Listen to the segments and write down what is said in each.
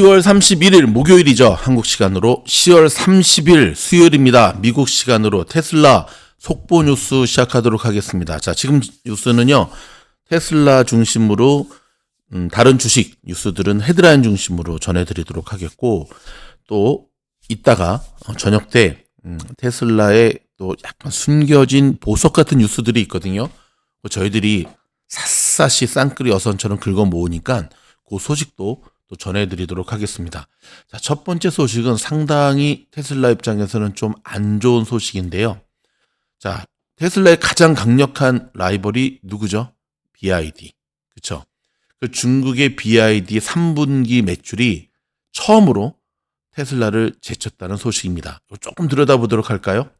10월 31일 목요일이죠. 한국 시간으로 10월 30일 수요일입니다. 미국 시간으로 테슬라 속보 뉴스 시작하도록 하겠습니다. 자, 지금 뉴스는요. 테슬라 중심으로 음, 다른 주식 뉴스들은 헤드라인 중심으로 전해드리도록 하겠고 또 이따가 어, 저녁 때 음, 테슬라의 또 약간 숨겨진 보석 같은 뉴스들이 있거든요. 그 저희들이 샅샅이 쌍끌이 어선처럼 긁어 모으니까 그 소식도 또 전해드리도록 하겠습니다. 자, 첫 번째 소식은 상당히 테슬라 입장에서는 좀 안 좋은 소식인데요. 자, 테슬라의 가장 강력한 라이벌이 누구죠? BID. 그쵸? 그 중국의 BID 3분기 매출이 처음으로 테슬라를 제쳤다는 소식입니다. 조금 들여다보도록 할까요?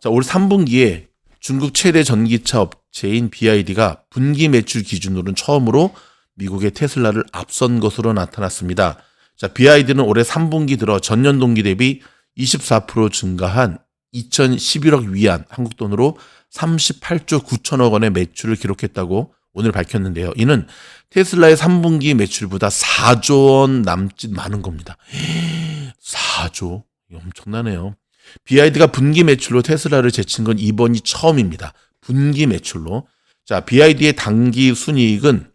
자, 올 3분기에 중국 최대 전기차 업체인 BID가 분기 매출 기준으로는 처음으로 미국의 테슬라를 앞선 것으로 나타났습니다. 자, BID는 올해 3분기 들어 전년 동기 대비 24% 증가한 2011억 위안 한국 돈으로 38조 9천억 원의 매출을 기록했다고 오늘 밝혔는데요. 이는 테슬라의 3분기 매출보다 4조 원 남짓 많은 겁니다. 4조? 엄청나네요. BID가 분기 매출로 테슬라를 제친 건 이번이 처음입니다. 분기 매출로. 자, BID의 단기 순이익은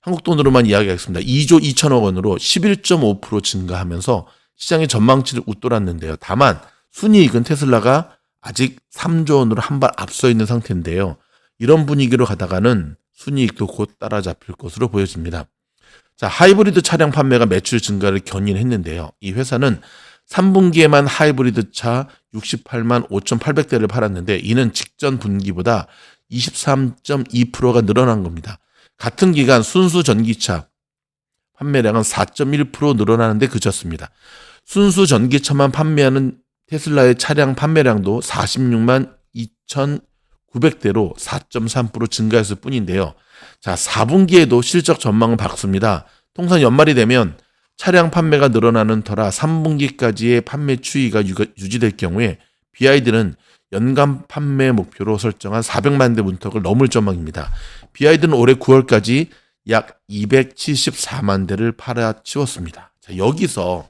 한국 돈으로만 이야기하겠습니다. 2조 2천억 원으로 11.5% 증가하면서 시장의 전망치를 웃돌았는데요. 다만 순이익은 테슬라가 아직 3조 원으로 한 발 앞서 있는 상태인데요. 이런 분위기로 가다가는 순이익도 곧 따라잡힐 것으로 보여집니다. 자, 하이브리드 차량 판매가 매출 증가를 견인했는데요. 이 회사는 3분기에만 하이브리드 차 68만 5,800대를 팔았는데 이는 직전 분기보다 23.2%가 늘어난 겁니다. 같은 기간 순수 전기차 판매량은 4.1% 늘어나는데 그쳤습니다. 순수 전기차만 판매하는 테슬라의 차량 판매량도 46만 2,900대로 4.3% 증가했을 뿐인데요. 자, 4분기에도 실적 전망은 밝습니다. 통상 연말이 되면 차량 판매가 늘어나는 터라 3분기까지의 판매 추이가 유지될 경우에 BID는 연간 판매 목표로 설정한 400만 대 문턱을 넘을 전망입니다. BID는 올해 9월까지 약 274만 대를 팔아치웠습니다. 자, 여기서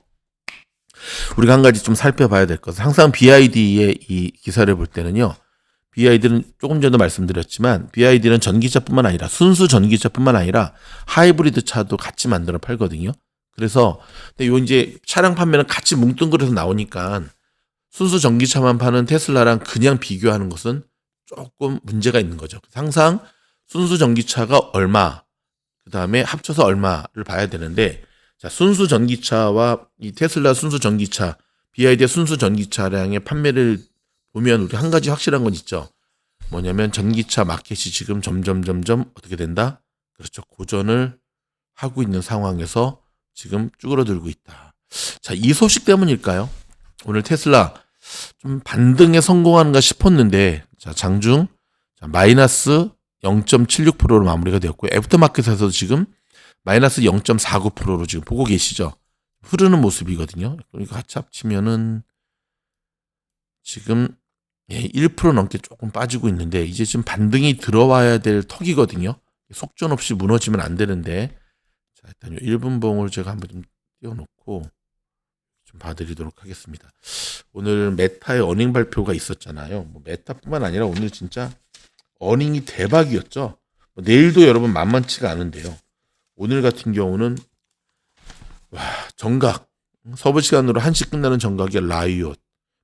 우리가 한 가지 좀 살펴봐야 될 것은 항상 BID의 이 기사를 볼 때는요. BID는 조금 전에도 말씀드렸지만 BID는 전기차뿐만 아니라 순수 전기차뿐만 아니라 하이브리드 차도 같이 만들어 팔거든요. 그래서 근데 요 이제 차량 판매는 같이 뭉뚱그려서 나오니까 순수 전기차만 파는 테슬라랑 그냥 비교하는 것은 조금 문제가 있는 거죠. 항상 순수 전기차가 얼마, 그 다음에 합쳐서 얼마를 봐야 되는데, 자, 순수 전기차와 이 테슬라 순수 전기차, BID 순수 전기차량의 판매를 보면 우리 한 가지 확실한 건 있죠. 뭐냐면 전기차 마켓이 지금 점점 점점 어떻게 된다? 그렇죠. 고전을 하고 있는 상황에서 지금 쭈그러들고 있다. 자, 이 소식 때문일까요? 오늘 테슬라 좀 반등에 성공하는가 싶었는데, 자, 장중, 자, 마이너스 0.76%로 마무리가 되었고요. 애프터마켓에서도 지금 마이너스 0.49%로 지금 보고 계시죠. 흐르는 모습이거든요. 그러니까 같이 합치면은 지금 1% 예, 넘게 조금 빠지고 있는데 이제 지금 반등이 들어와야 될 턱이거든요. 속전 없이 무너지면 안 되는데 자 일단 1분 봉을 제가 한번 좀 띄워놓고 좀 봐드리도록 하겠습니다. 오늘 메타의 어닝 발표가 있었잖아요. 뭐 메타뿐만 아니라 오늘 진짜 어닝이 대박이었죠. 뭐 내일도 여러분 만만치가 않은데요. 오늘 같은 경우는 와 정각 서부 시간으로 1시 끝나는 정각이 라이엇,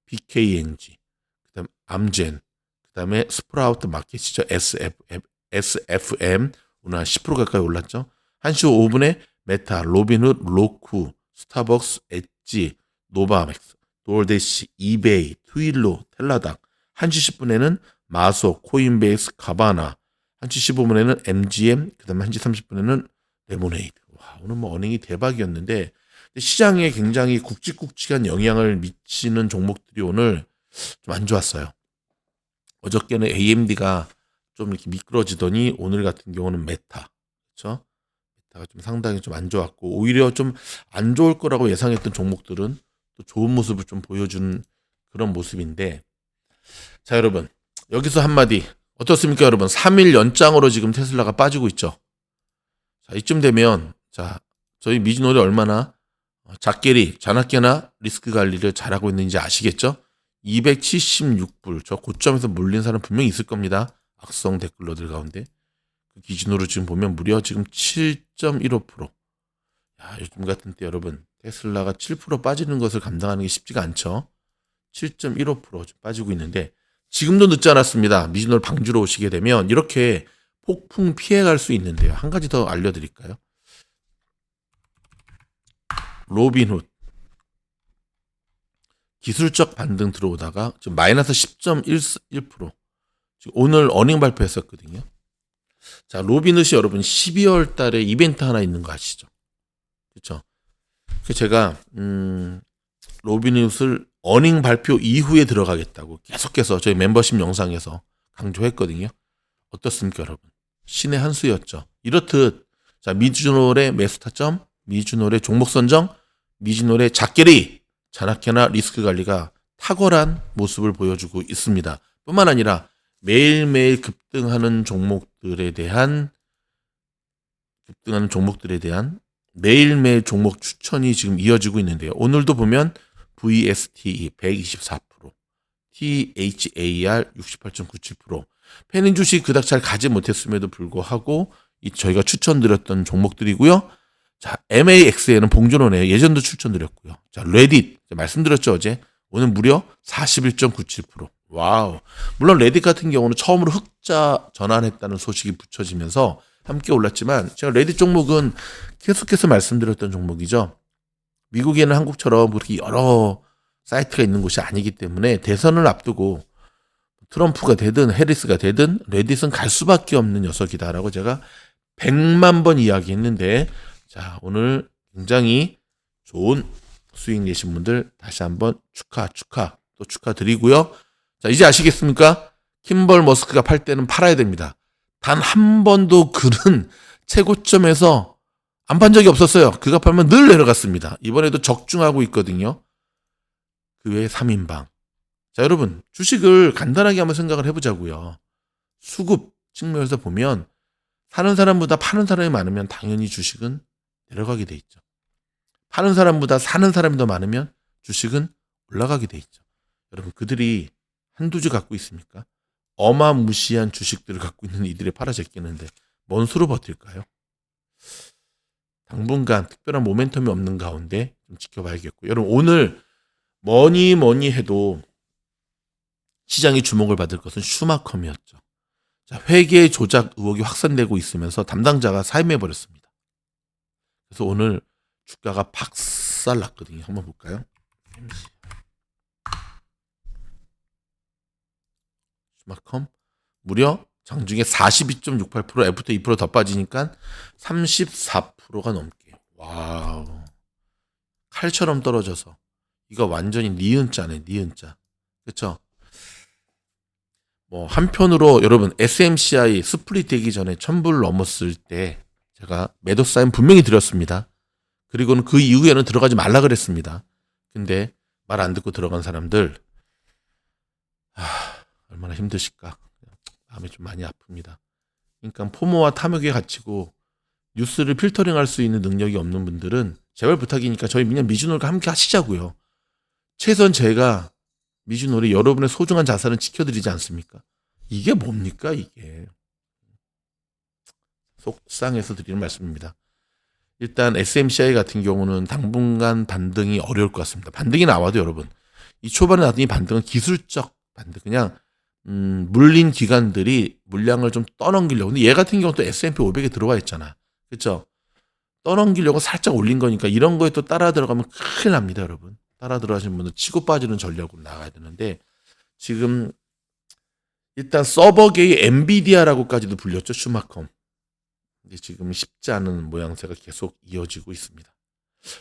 BKNG, 그다음 암젠, 그다음에 스프라우트 마켓이죠. SFM, SFM 오늘 한 10% 가까이 올랐죠. 1시 5분에 메타, 로빈훗, 로쿠, 스타벅스, 엣지, 노바맥스, 돌데시, 이베이, 트윌로, 텔라닥 1시 10분에는 마소, 코인베이스, 가바나 1시 15분에는 MGM, 그 다음에 1시 30분에는 레모네이드. 와, 오늘 뭐 어닝이 대박이었는데 시장에 굉장히 굵직굵직한 영향을 미치는 종목들이 오늘 좀 안 좋았어요. 어저께는 AMD가 좀 이렇게 미끄러지더니 오늘 같은 경우는 메타. 그렇죠? 메타가 좀 상당히 좀 안 좋았고 오히려 좀 안 좋을 거라고 예상했던 종목들은 또 좋은 모습을 좀 보여주는 그런 모습인데 자 여러분 여기서 한마디 어떻습니까 여러분 3일 연장으로 지금 테슬라가 빠지고 있죠 자 이쯤 되면 자 저희 미진홀이 얼마나 작게리, 자나깨나 리스크 관리를 잘하고 있는지 아시겠죠? 276불. 저 고점에서 몰린 사람 분명히 있을 겁니다. 악성 댓글러들 가운데. 그 기준으로 지금 보면 무려 지금 7.15%. 야, 요즘 같은 때 여러분, 테슬라가 7% 빠지는 것을 감당하는 게 쉽지가 않죠. 7.15%좀 빠지고 있는데, 지금도 늦지 않았습니다. 미즈노를 방주로 오시게 되면 이렇게 폭풍 피해갈 수 있는데요. 한 가지 더 알려드릴까요? 로빈훗. 기술적 반등 들어오다가 지금 마이너스 10.11%. 지금 오늘 어닝 발표했었거든요. 자, 로빈훗이 여러분 12월 달에 이벤트 하나 있는 거 아시죠? 그렇죠? 그 제가 음 로빈훗을 어닝 발표 이후에 들어가겠다고 계속해서 저희 멤버십 영상에서 강조했거든요. 어떻습니까, 여러분? 신의 한 수였죠. 이렇듯 자 미주놀의 매수 타점, 미주놀의 종목 선정, 미주놀의 작게리, 자나케나 리스크 관리가 탁월한 모습을 보여주고 있습니다. 뿐만 아니라 매일매일 급등하는 종목들에 대한 급등하는 종목들에 대한 매일매일 종목 추천이 지금 이어지고 있는데요. 오늘도 보면 VSTE 124%, THAR 68.97%. 페닝 주식 그닥 잘 가지 못했음에도 불구하고 이 저희가 추천드렸던 종목들이고요. 자, MAX에는 봉준호네 예전도 추천드렸고요. 자, 레딧 말씀드렸죠 어제 오늘 무려 41.97%. 와우. 물론 레딧 같은 경우는 처음으로 흑자 전환했다는 소식이 붙여지면서 함께 올랐지만 제가 레딧 종목은 계속해서 말씀드렸던 종목이죠. 미국에는 한국처럼 그렇게 여러 사이트가 있는 곳이 아니기 때문에 대선을 앞두고 트럼프가 되든 해리스가 되든 레딧은 갈 수밖에 없는 녀석이다라고 제가 100만 번 이야기했는데 자 오늘 굉장히 좋은 수익 내신 분들 다시 한번 축하 축하 또 축하드리고요. 자 이제 아시겠습니까? 킴벌 머스크가 팔 때는 팔아야 됩니다. 단 한 번도 그는 최고점에서 안 판 적이 없었어요. 그가 팔면 늘 내려갔습니다. 이번에도 적중하고 있거든요. 그 외에 3인방. 자, 여러분, 주식을 간단하게 한번 생각을 해보자고요. 수급 측면에서 보면 사는 사람보다 파는 사람이 많으면 당연히 주식은 내려가게 돼 있죠. 파는 사람보다 사는 사람이 더 많으면 주식은 올라가게 돼 있죠. 여러분, 그들이 한두 주 갖고 있습니까? 어마무시한 주식들을 갖고 있는 이들이 팔아 제끼는데 뭔 수로 버틸까요? 당분간 특별한 모멘텀이 없는 가운데 좀 지켜봐야겠고 여러분 오늘 뭐니 뭐니 해도 시장이 주목을 받을 것은 슈마컴이었죠. 자, 회계 조작 의혹이 확산되고 있으면서 담당자가 사임해 버렸습니다. 그래서 오늘 주가가 박살 났거든요. 한번 볼까요? 슈마컴 무려 장중에 42.68% 애프터 2%더 빠지니까 34%가 넘게. 와우. 칼처럼 떨어져서 이거 완전히 니은자네, 니은자. 그렇죠? 뭐 한편으로 여러분 SMCI 스플릿 되기 전에 천불 넘었을 때 제가 매도 사인 분명히 드렸습니다. 그리고는 그 이후에는 들어가지 말라 그랬습니다. 근데 말 안 듣고 들어간 사람들 아, 얼마나 힘드실까. 마음이 좀 많이 아픕니다. 그러니까 포모와 탐욕에 갇히고 뉴스를 필터링할 수 있는 능력이 없는 분들은 제발 부탁이니까 저희 그냥 미주놀과 함께 하시자고요. 최선 제가 미주놀이 여러분의 소중한 자산을 지켜드리지 않습니까? 이게 뭡니까 이게? 속상해서 드리는 말씀입니다. 일단 SMCI 같은 경우는 당분간 반등이 어려울 것 같습니다. 반등이 나와도 여러분 이 초반에 이 반등은 기술적 반등 그냥 음, 물린 기관들이 물량을 좀 떠넘기려고. 근데 얘 같은 경우는 또 S&P 500에 들어와 있잖아. 그쵸? 떠넘기려고 살짝 올린 거니까 이런 거에 또 따라 들어가면 큰일 납니다, 여러분. 따라 들어가신 분들 치고 빠지는 전략으로 나가야 되는데 지금 일단 서버계의 엔비디아라고까지도 불렸죠, 슈마컴. 근데 지금 쉽지 않은 모양새가 계속 이어지고 있습니다.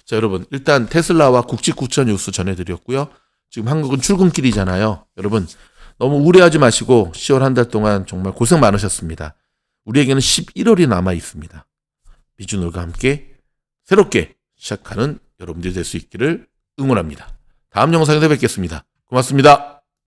자, 여러분. 일단 테슬라와 국직구천 뉴스 전해드렸고요. 지금 한국은 출근길이잖아요. 여러분. 너무 우려하지 마시고 10월 한 달 동안 정말 고생 많으셨습니다. 우리에게는 11월이 남아 있습니다. 미준홀과 함께 새롭게 시작하는 여러분들이 될 수 있기를 응원합니다. 다음 영상에서 뵙겠습니다. 고맙습니다.